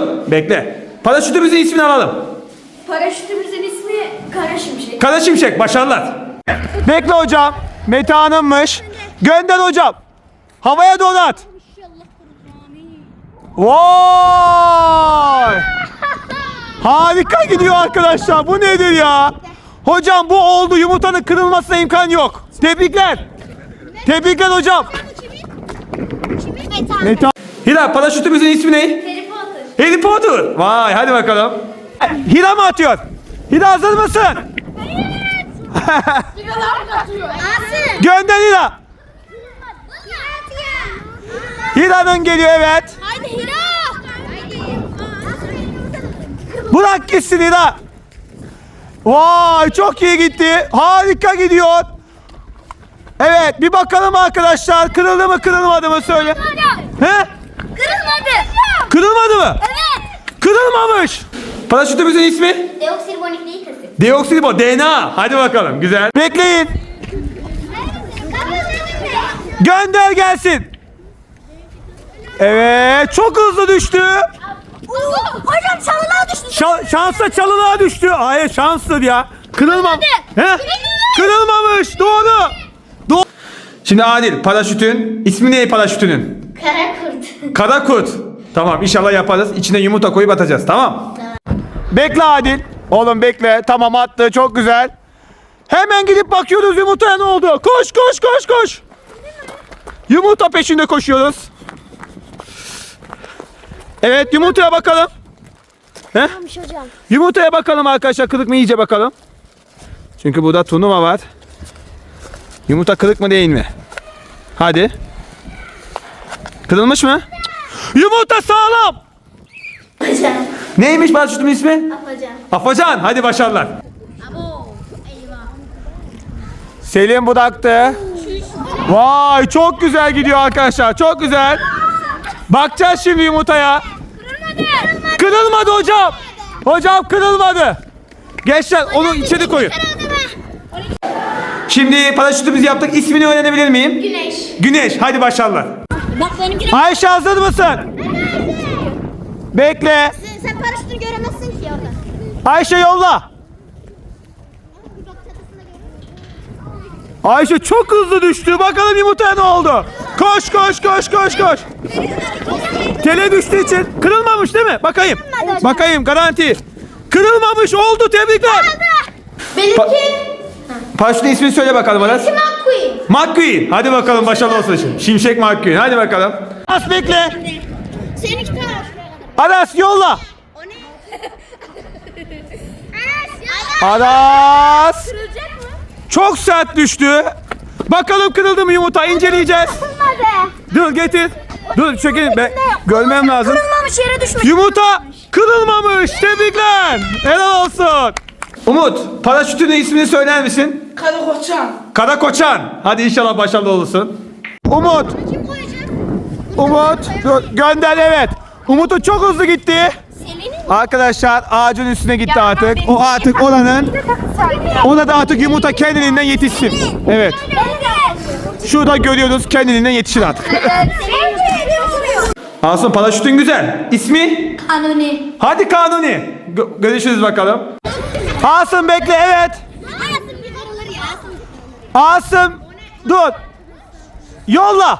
dur. Bekle. Paraşütümüzün ismini alalım. Paraşütümüzün ismi Kara Şimşek. Kara Şimşek başarılar. Bekle hocam. Mete Hanım'mış. Gönder hocam. Havaya doğru at. Vay! Harika gidiyor arkadaşlar. Bu nedir ya? Hocam bu oldu. Yumurtanın kırılmasına imkan yok. Tebrikler. Tebrikler hocam. Mete Hira paraşütümüzün ismi ne? Harry Potter. Vay hadi bakalım. Hira mı atıyor? Hira hazır mısın? Asın. Gönder Hira. Hira'nın geliyor evet. Haydi Hira. Bırak gitsin Hira. Vay çok iyi gitti. Harika gidiyor. Evet bir bakalım arkadaşlar. Kırıldı mı kırılmadı mı söyle. He? Kırılmadı. Kırılmadı mı? Evet. Kırılmamış. Paraşütümüzün ismi? Deoksirbonik asit. Deoksiribo DNA. Hadi bakalım güzel. Bekleyin. Gönder gelsin. Evet çok hızlı düştü. Hocam çalılar düştü. Şa- şansa çalılığa düştü. Hayır şanslı ya. Kırılmam. He? Kırılmamış. Doğru. Doğru. Şimdi Adil paraşütün ismi ne paraşütünün? Kara kurt. Kara kurt. Tamam inşallah yaparız. İçine yumurta koyup atacağız tamam. Bekle Adil. Oğlum bekle. Tamam attı çok güzel. Hemen gidip bakıyoruz yumurtaya ne oldu. Koş koş koş koş. Yumurta peşinde koşuyoruz. Evet yumurtaya bakalım. He? hocam. Yumurtaya bakalım arkadaşlar kırık mı iyice bakalım. Çünkü burada turnuva var. Yumurta kırık mı değil mi? Hadi. Kırılmış mı? Yumurta sağlam. Hocam. Neymiş paraşütün ismi? Apacan. Afacan. Hadi başarılar. Abo. Eyvah. Selim budaktı. Vay çok güzel gidiyor arkadaşlar. Çok güzel. Bakacağız şimdi yumurtaya. Kırılmadı. Kırılmadı hocam. Hocam kırılmadı. Gençler onu içeri koyun. Şimdi paraşütümüzü yaptık. İsmini öğrenebilir miyim? Güneş. Güneş. Hadi başarılar. Bak benimki Ayşe hazır mısın? Bekle. Sen, sen paraşütü göremezsin ki orada. Ayşe yolla. Ayşe çok hızlı düştü. Bakalım yumurtaya ne oldu? Koş koş koş koş koş. Tele düştüğü için kırılmamış değil mi? Bakayım. Bakayım garanti. Kırılmamış oldu tebrikler. Benimki Paraşütün ismini söyle bakalım Aras. McQueen. McQueen. Hadi bakalım başarılı olsun şimdi. Şimşek McQueen. Hadi bakalım. Aras bekle. Seninki var. Aras yolla. O ne? Aras. Aras. Kırılacak mı? Çok sert düştü. Bakalım kırıldı mı yumurta inceleyeceğiz. Kırılmadı. Dur getir. Dur çekin. Ben görmem lazım. Kırılmamış yere düşmüş. Yumurta kırılmamış. Tebrikler. Helal olsun. Umut, paraşütünün ismini söyler misin? Kara koçan. Kara Koçan. Hadi inşallah başarılı olursun. Umut? Umut dur, gönder evet. Umut'un çok hızlı gitti. Arkadaşlar ağacın üstüne gitti artık. O artık oranın. Ona da artık yumurta kendiliğinden yetişsin. Evet. Şurada görüyoruz kendiliğinden yetişir artık. Asım paraşütün güzel. İsmi? Kanuni. Hadi Kanuni. Gö- görüşürüz bakalım. Asım bekle evet. Asım dur. Yolla.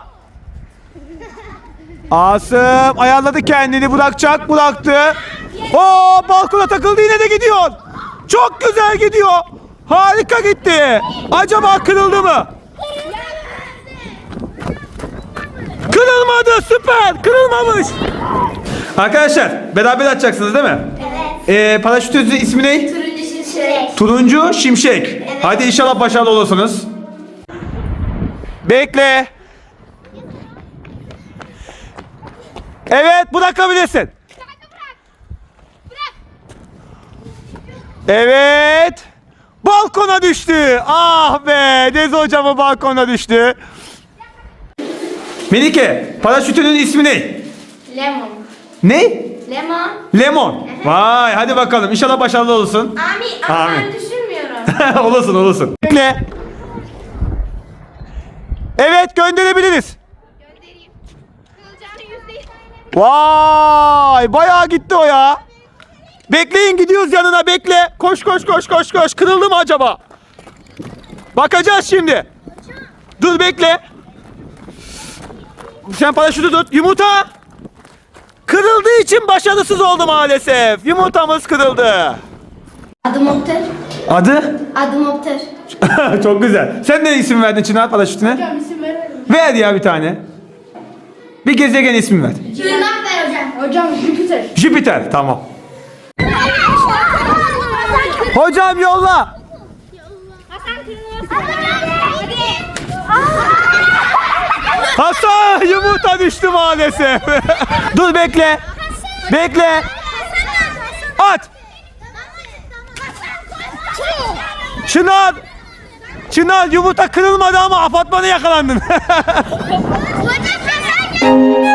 Asım ayarladı kendini bırakacak bıraktı. Oo balkona takıldı yine de gidiyor. Çok güzel gidiyor. Harika gitti. Acaba kırıldı mı? Kırılmadı süper kırılmamış. Arkadaşlar beraber atacaksınız değil mi? Evet. Ee, paraşütünüzün ismi ne? Turuncu Şimşek. Hadi inşallah başarılı olursunuz. Bekle. Evet bırakabilirsin. Evet. Balkona düştü. Ah be. Deniz hocamın balkona düştü. Melike paraşütünün ismi ne? Lemon. Ne? Lemon. Lemon. Vay hadi bakalım. İnşallah başarılı olursun. Amin. Ama Amin. ben düşünmüyorum. olursun olursun. Bekle. Evet gönderebiliriz. Göndereyim. Kılacağını yüzde Vay bayağı gitti o ya. Bekleyin gidiyoruz yanına bekle. Koş koş koş koş koş. Kırıldı mı acaba? Bakacağız şimdi. Dur bekle. Sen paraşütü tut. Yumurta. Kırıldığı için başarısız oldu maalesef. Yumurtamız kırıldı. Adım Oktar. Adı? Adım Oktar. Çok güzel. Sen ne isim verdin Çınar paraşütüne? Hocam isim verelim. Ver ya bir tane. Bir gezegen ismi ver. Tırnak ver hocam. Hocam Jüpiter. Jüpiter. Tamam. Hocam yolla. Hasan yumurta düştü maalesef. Dur bekle. Bekle. At. Çınar. Çınar yumurta kırılmadı ama apartmana yakalandın.